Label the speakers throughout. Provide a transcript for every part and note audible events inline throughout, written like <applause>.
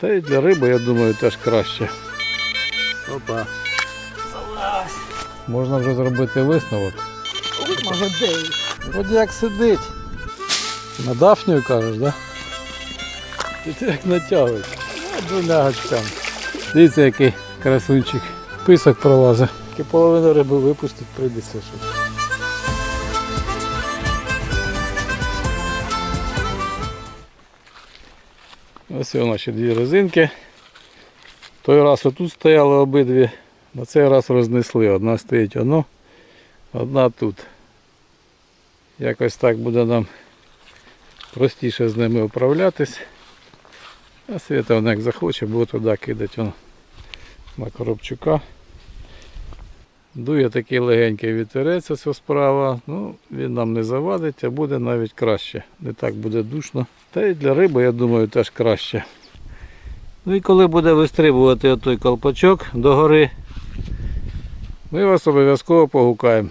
Speaker 1: Та й для риби, я думаю, теж краще. Опа. Можна вже зробити висновок.
Speaker 2: Молодець.
Speaker 1: От як сидить. На дафнію кажеш, так? Да? Ти як натягуєш. Ну, Двома гачками. Дивіться, який красунчик. Писок пролазить. Половину риби випустить, прийдеться щось. Ось і наші дві резинки. Той раз отут стояли обидві, на цей раз рознесли. Одна стоїть одно, одна тут. Якось так буде нам простіше з ними управлятись. А Свята вона як захоче, буде туди кидати на коробчука. Дує такий легенький вітерець ось справа. Ну, він нам не завадить, а буде навіть краще. Не так буде душно. Та й для риби, я думаю, теж краще. Ну і коли буде вистрибувати отой колпачок догори, ми вас обов'язково погукаємо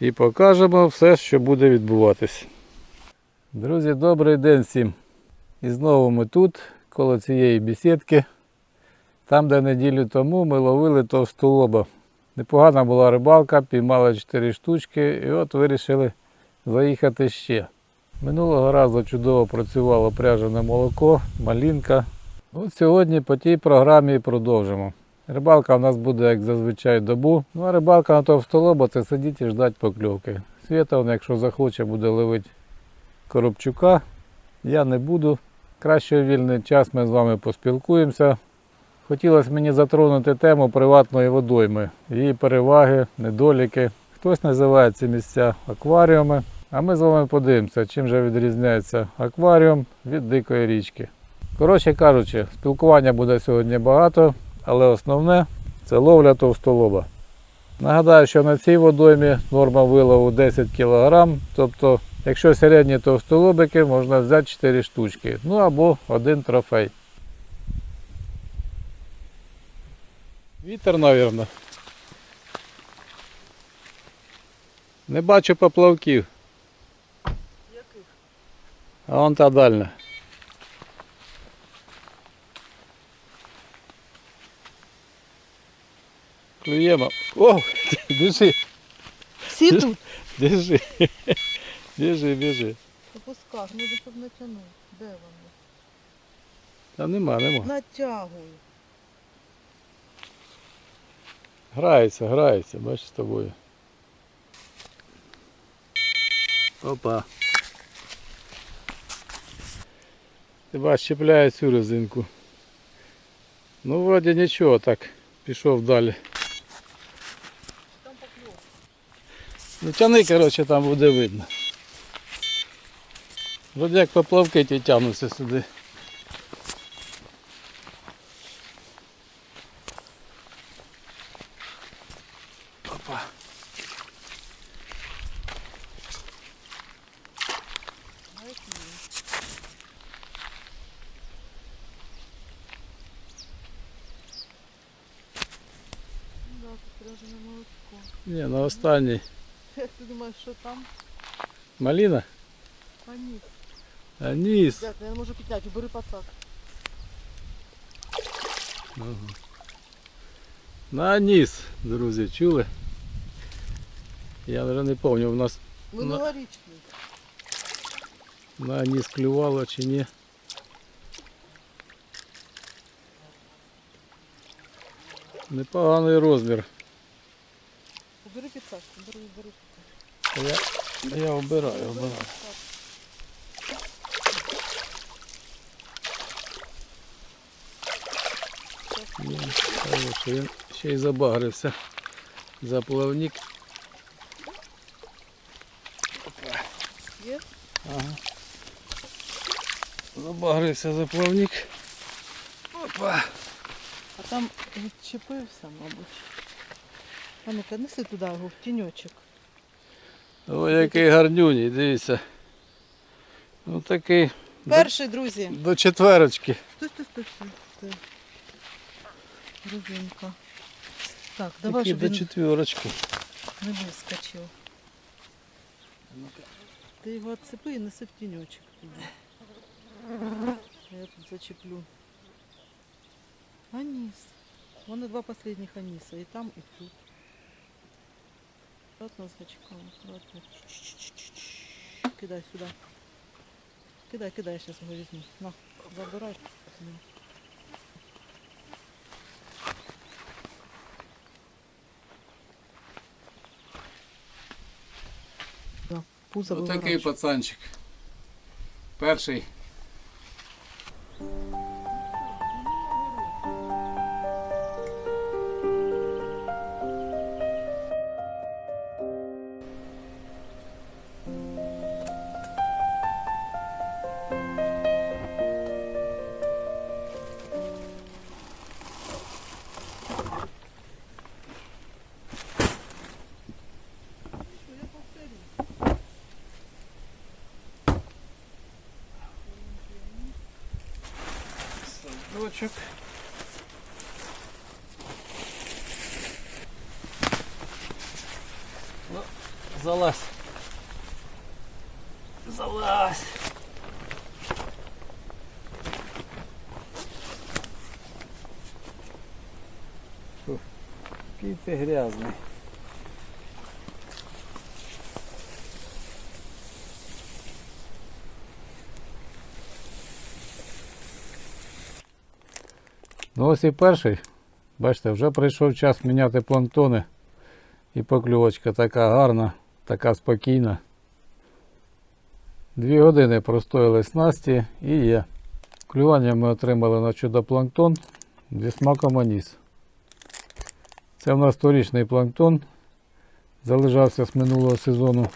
Speaker 1: і покажемо все, що буде відбуватись. Друзі, добрий день всім. І знову ми тут, коло цієї бесідки. Там, де неділю тому ми ловили товстолоба. Непогана була рибалка, піймали 4 штучки і от вирішили заїхати ще. Минулого разу чудово працювало пряжене молоко, малінка. От сьогодні по тій програмі продовжимо. Рибалка у нас буде, як зазвичай, добу. Ну а рибалка на товстолоба це сидіти і ждати покльовки. Свята, он, якщо захоче, буде ловити коробчука. Я не буду. Краще вільний час ми з вами поспілкуємося. Хотілося мені затронути тему приватної водойми, її переваги, недоліки. Хтось називає ці місця акваріуми, а ми з вами подивимося, чим же відрізняється акваріум від дикої річки. Коротше кажучи, спілкування буде сьогодні багато, але основне це ловля товстолоба. Нагадаю, що на цій водоймі норма вилову 10 кг, тобто, якщо середні товстолобики, можна взяти 4 штучки, ну або один трофей. Вітер, мабуть. Не бачу поплавків.
Speaker 2: Яких?
Speaker 1: А вон та дальня. Клюємо. О, <laughs> біжи,
Speaker 2: Всі тут.
Speaker 1: біжи. <laughs> Біжи, біжи.
Speaker 2: По пусках, ну щоб натягнув. Де вони?
Speaker 1: Та нема, нема.
Speaker 2: Натягую.
Speaker 1: Грається, грається, бачиш з тобою. Опа. Ти бачиш, чіпляє цю резинку. Ну, вроді нічого, так, пішов далі. Ну тяни, коротше, там буде видно. Вроді як поплавки ті тягнуться сюди. Опа.
Speaker 2: Знаєш, ні. Ну да, тут пряжене молочко.
Speaker 1: Ні, на останній.
Speaker 2: Як <laughs> ти думаєш, що там?
Speaker 1: Маліна?
Speaker 2: А ні.
Speaker 1: Аніс.
Speaker 2: Дядь, я не можу підняти, бери пацак.
Speaker 1: Ага. На ніс, друзі, чули? Я вже не пам'ятаю, у нас
Speaker 2: Минулорічний.
Speaker 1: на ніс клювало чи ні. Непоганий розмір.
Speaker 2: Бери підсак, бери, бери.
Speaker 1: Я, я обираю, обираю. Ні, хороший, він ще й забагрився. Заплавник. Забагрився заплавник. Опа.
Speaker 2: А там відчепився, мабуть. А ну-ка, неси туди його в тіньочок.
Speaker 1: Ой, який гарнюній, дивіться. Ну такий
Speaker 2: Перший, друзі.
Speaker 1: до четверочки.
Speaker 2: Стой, стой, стой, стой. стой. Резинка. Так, давай,
Speaker 1: Такий
Speaker 2: щоб
Speaker 1: до
Speaker 2: він
Speaker 1: четверочки.
Speaker 2: не вискочив. Ти його відцепи і неси в тіньочок туди. Я тут зачеплю. Вони два останніх аніса. І там, і тут. Аккуратно з гачком, аккуратно. Кидай сюди. Кидай, кидай, я зараз його візьму. На, забирай. Пузо
Speaker 1: Отакий пацанчик. Перший. Садочок. Ну, залазь. Залазь. Фу, Який ти грязний. Ну ось і перший. Бачите, вже прийшов час міняти планктони. І покльовочка така гарна, така спокійна. Дві години простояли снасті і є. Клювання ми отримали на чудопланктон зі смаком аніс. Це в нас торічний планктон. Залежався з минулого сезону.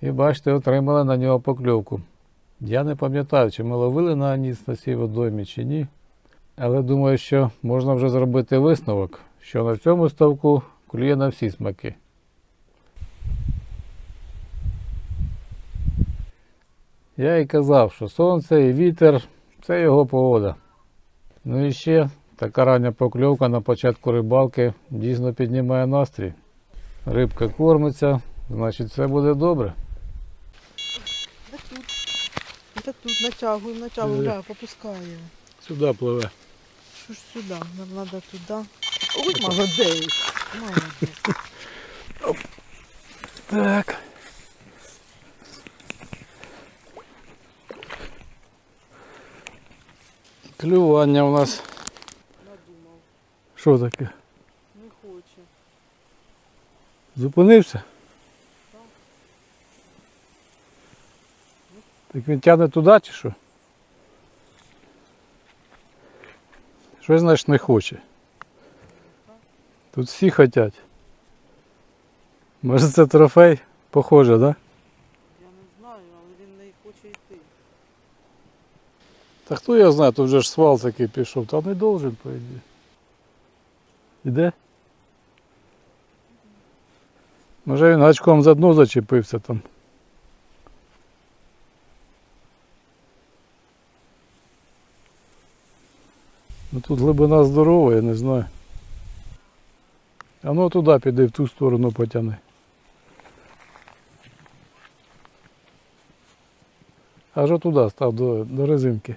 Speaker 1: І бачите, отримали на нього покльовку. Я не пам'ятаю, чи ми ловили на аніс на цій водоймі чи ні. Але думаю, що можна вже зробити висновок, що на цьому ставку клює на всі смаки. Я і казав, що сонце і вітер це його погода. Ну і ще така рання покльовка на початку рибалки дійсно піднімає настрій. Рибка кормиться, значить все буде добре.
Speaker 2: Тут. Тут натягуємо, натягуємо,
Speaker 1: Е.
Speaker 2: да, попускає.
Speaker 1: Сюди пливе.
Speaker 2: Що ж сюди? Нам треба туди. Ой, молодець. Молодець.
Speaker 1: Так. Клювання у нас.
Speaker 2: Надумав.
Speaker 1: Що таке?
Speaker 2: Не хоче.
Speaker 1: Зупинився? Так він тягне туди чи що? Щось значить не хоче. Тут всі хочуть. Може це трофей? Похоже, так? Да?
Speaker 2: Я не знаю, але він не хоче йти.
Speaker 1: Та хто я знаю, тут вже ж свал такий пішов, та не должен, по ідеї. Іде? Може він гачком за дно зачепився там. Ну тут глибина здорова, я не знаю. А ну туди піди, в ту сторону потяни. Аж туди став до, до резинки.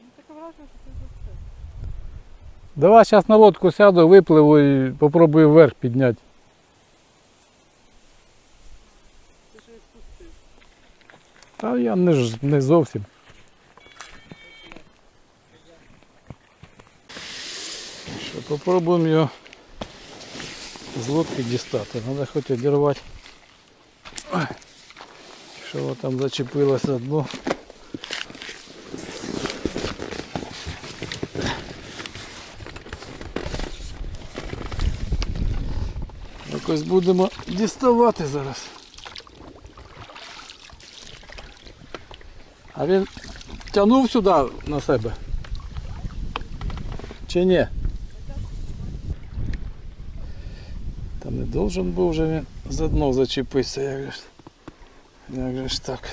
Speaker 2: Ну таке враження, що це за це.
Speaker 1: Давай зараз на лодку сяду, випливу і попробую вверх підняти. Та я не, ж, не зовсім. Що, попробуємо його з лодки дістати. Треба хоч одірвати. Що там зачепилося за дно. Якось будемо діставати зараз. А він тягнув сюди на себе? Чи ні? Та не должен був вже він за дно зачепитися, як же ж, як же ж так.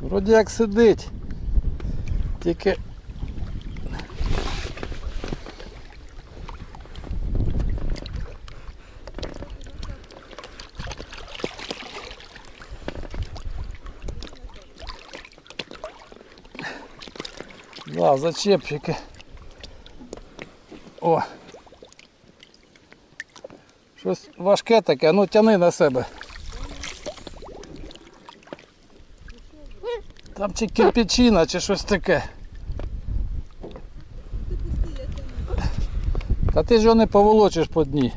Speaker 1: Вроді як сидить. Тільки Да, зачепчики. О. Щось важке таке, ну тяни на себе. Там чи кирпичина, чи щось таке. Та ти ж його не поволочиш по дні.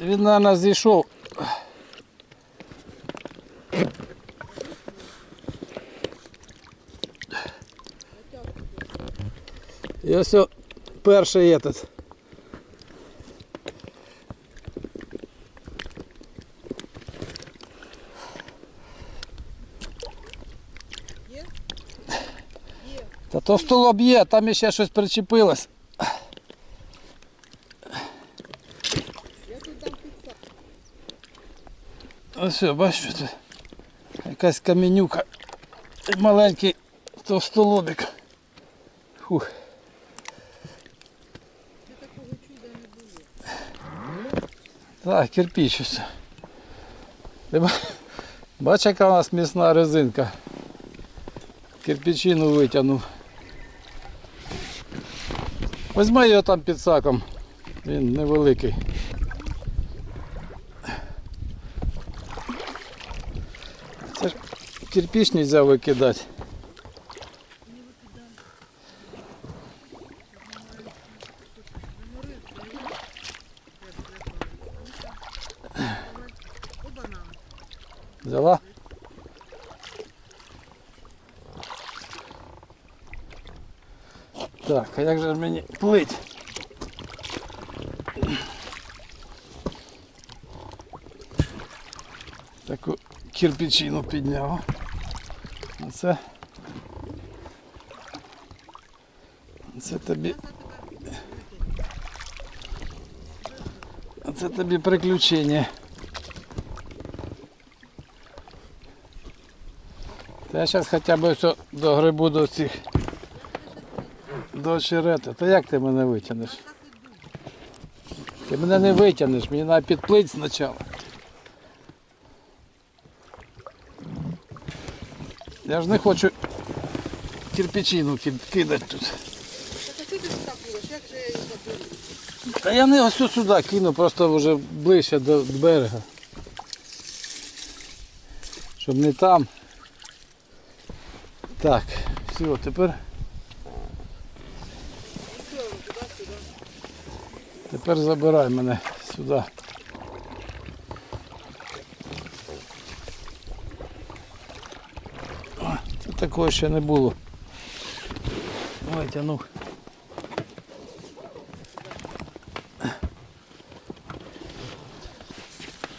Speaker 1: Він, мабуть, зійшов. І ось перший этот. Та то столоб є, там ще щось причепилось. Ось, все, бачиш, якась каменюка. Маленький товстолобик. Фух.
Speaker 2: Ти такого чуда не було.
Speaker 1: Так, кирпич ось. Бач, яка у нас міцна резинка. Кирпичину витягнув. Візьми його там під саком. Він невеликий. Це ж кирпич не можна викидати. Взяла? Так, а як же мені плить? Таку кирпичину підняв. Оце. Це тобі. Це тобі приключення. Я зараз хоча б все догребу до цих до очерети. Та як ти мене витягнеш? Ти мене не витягнеш, мені треба підплити спочатку. Я ж не хочу кирпичину ки- кидати тут. Та я не ось сюди кину, просто вже ближче до берега. Щоб не там. Так, все, тепер. Тепер забирай мене сюди. О, Це такого ще не було. Витягнув.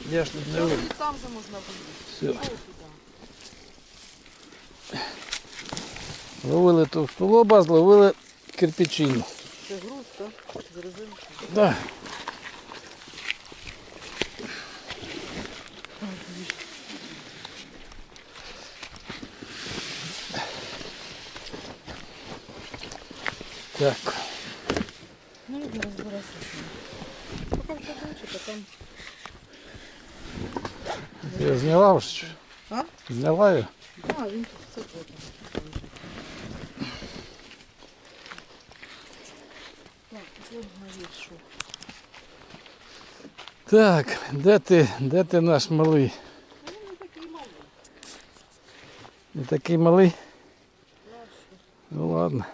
Speaker 1: Я ж тут не вийду.
Speaker 2: Там же можна вийти.
Speaker 1: Все.
Speaker 2: О, туди.
Speaker 1: Ловили товстолоба, зловили кирпичину.
Speaker 2: Це груз, так? З резинки.
Speaker 1: Да. Так,
Speaker 2: Ну, і розбиратися. Поки все бачить, а там...
Speaker 1: я зняла вже.
Speaker 2: А?
Speaker 1: Зняла її.
Speaker 2: А, він тут все потім. Так,
Speaker 1: де ти, де ти наш малий? Не такий малий? Ну ладно.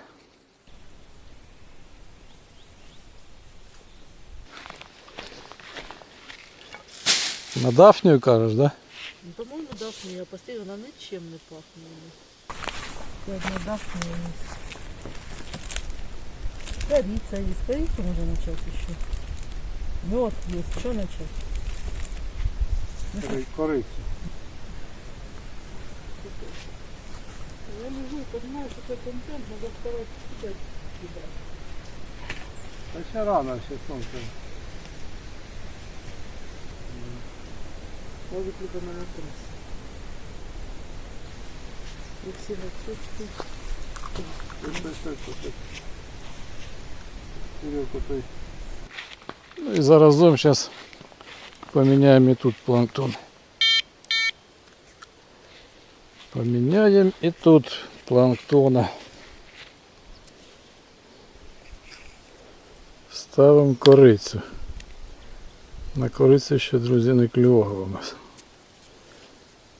Speaker 1: На Дафнію кажеш, да?
Speaker 2: Ну, по-моему, дафния. Я постелила, она ничем не пахнула. Я не дафния. Корица есть. Корицу можно начать еще. Мед есть. Что начать?
Speaker 1: Корицю.
Speaker 2: Я лежу, понимаю, что это контент, надо вставать читать.
Speaker 1: Та ще рано, ще сонце.
Speaker 2: Может, либо на матрас. И все на чувствуют.
Speaker 1: Ну і заразом зараз поміняємо і тут планктон. Поміняємо і тут планктона. Ставимо корицю. На корицю ще, друзі, не клювало у нас.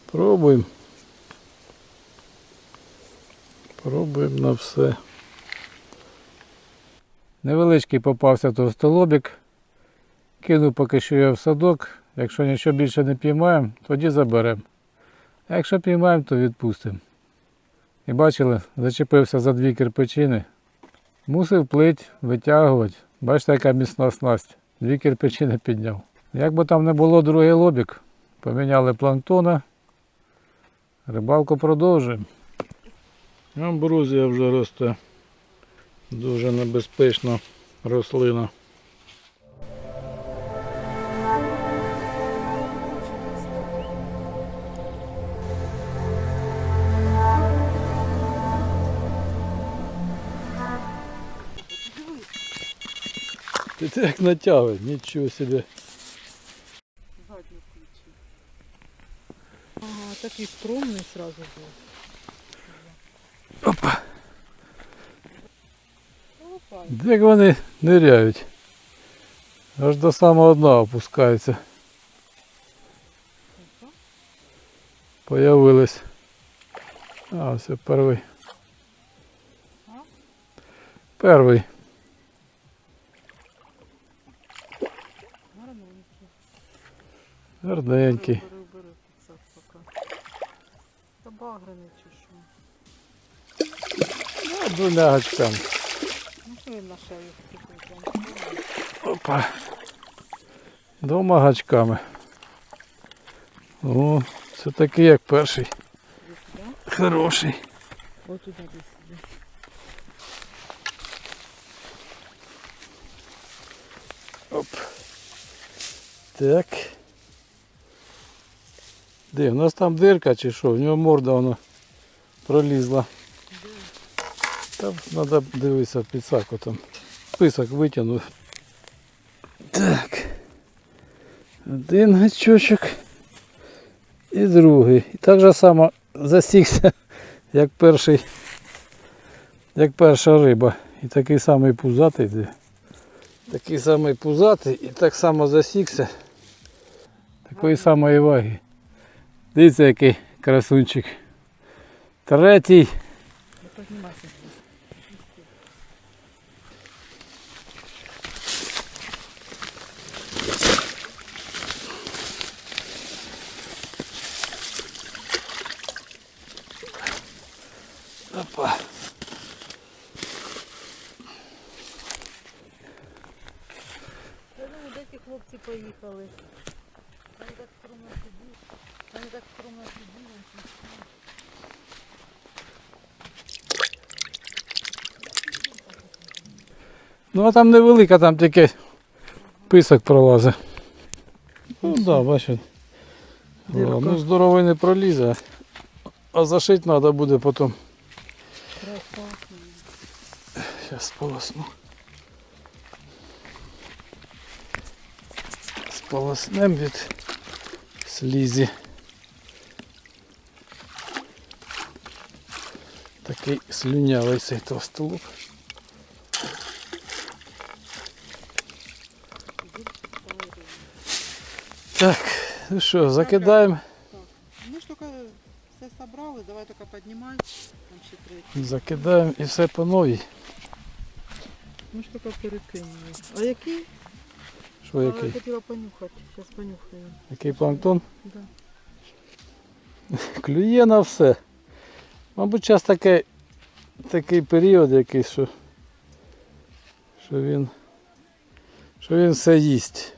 Speaker 1: Пробуємо. Пробуємо на все. Невеличкий попався товстолобік. Кинув поки що його в садок. Якщо нічого більше не піймаємо, тоді заберемо. А якщо піймаємо, то відпустимо. І бачили, зачепився за дві кирпичини. Мусив плить, витягувати. Бачите, яка міцна снасть. Дві кирпичини підняв. Як би там не було другий лобік, поміняли планктона. Рибалку продовжуємо. Амбрузія вже росте. Дуже небезпечна рослина. Ти це як натягує, нічого собі.
Speaker 2: Задню включи. Ага, такий скромний сразу був.
Speaker 1: Опа. Як вони ниряють. Аж до самого дна опускаються. Появились. А, все, перший. Перший.
Speaker 2: Гарненький. Та багрений чи що?
Speaker 1: Ну, двома гачками.
Speaker 2: Ну що він на шею вступив?
Speaker 1: Опа. Двома гачками. О, це такий як перший. Хороший.
Speaker 2: Ось туди десь.
Speaker 1: Оп. Так. Де, у нас там дирка чи що? В нього морда воно пролізла. Там треба дивитися підсаку там. Список витягнув. Так. Один гачочок і другий. І так же само засікся, як перший, як перша риба. І такий самий пузатий. Такий самий пузатий і так само засікся. Такої самої ваги. Дивіться, який красунчик. Третій.
Speaker 2: Не піднімайся.
Speaker 1: Опа.
Speaker 2: Я думаю, де ті поїхали. Вони так скромно сиділи. Вони так скромно сиділи.
Speaker 1: Ну а там невелика, там тільки писок пролазить. Ну так, да, бачите. Ну здоровий не пролізе. А зашити треба буде потім. Зараз сполосну. Сполоснем від слізі. Такий слюнявий цей товстолоб. Так, ну що, закидаємо.
Speaker 2: Ну ж тільки все собрали, давай тільки піднімай. Там ще третій.
Speaker 1: Закидаємо і все по новій.
Speaker 2: Ми ж тільки перекинули. А який?
Speaker 1: Що
Speaker 2: Я хотіла понюхати. Зараз понюхаю.
Speaker 1: Який планктон?
Speaker 2: Да. <laughs>
Speaker 1: Клює на все. Мабуть, час такий, такий період якийсь, що, що він, що він все їсть.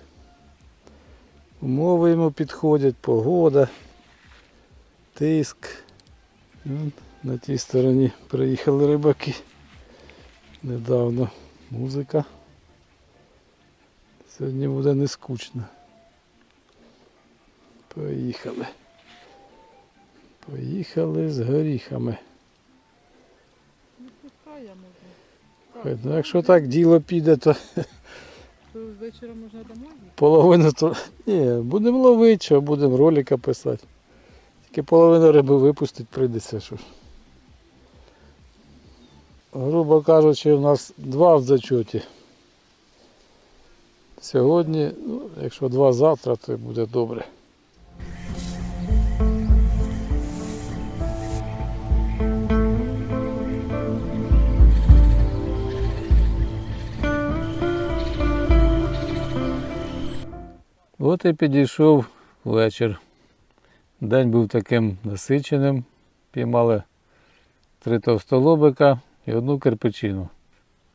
Speaker 1: Умови йому підходять, погода, тиск. На тій стороні приїхали рибаки. Недавно музика. Сьогодні буде не скучно. Поїхали. Поїхали з горіхами.
Speaker 2: Ну,
Speaker 1: якщо так діло піде, то
Speaker 2: То вечора можна домой
Speaker 1: половину то. Ні, будемо ловити, що будемо ролика писати. Тільки половину риби випустить прийдеться. Що ж. Грубо кажучи, у нас два в зачоті. Сьогодні, ну, якщо два завтра, то буде добре. От і підійшов вечір. День був таким насиченим. Піймали три товстолобика і одну кирпичину.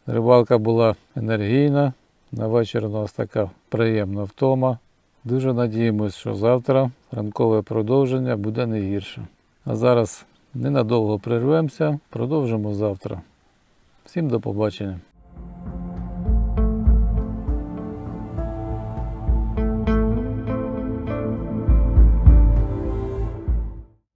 Speaker 1: Рибалка була енергійна. На вечір у нас така приємна втома. Дуже надіємось, що завтра ранкове продовження буде не гірше. А зараз ненадовго прервемося, продовжимо завтра. Всім до побачення.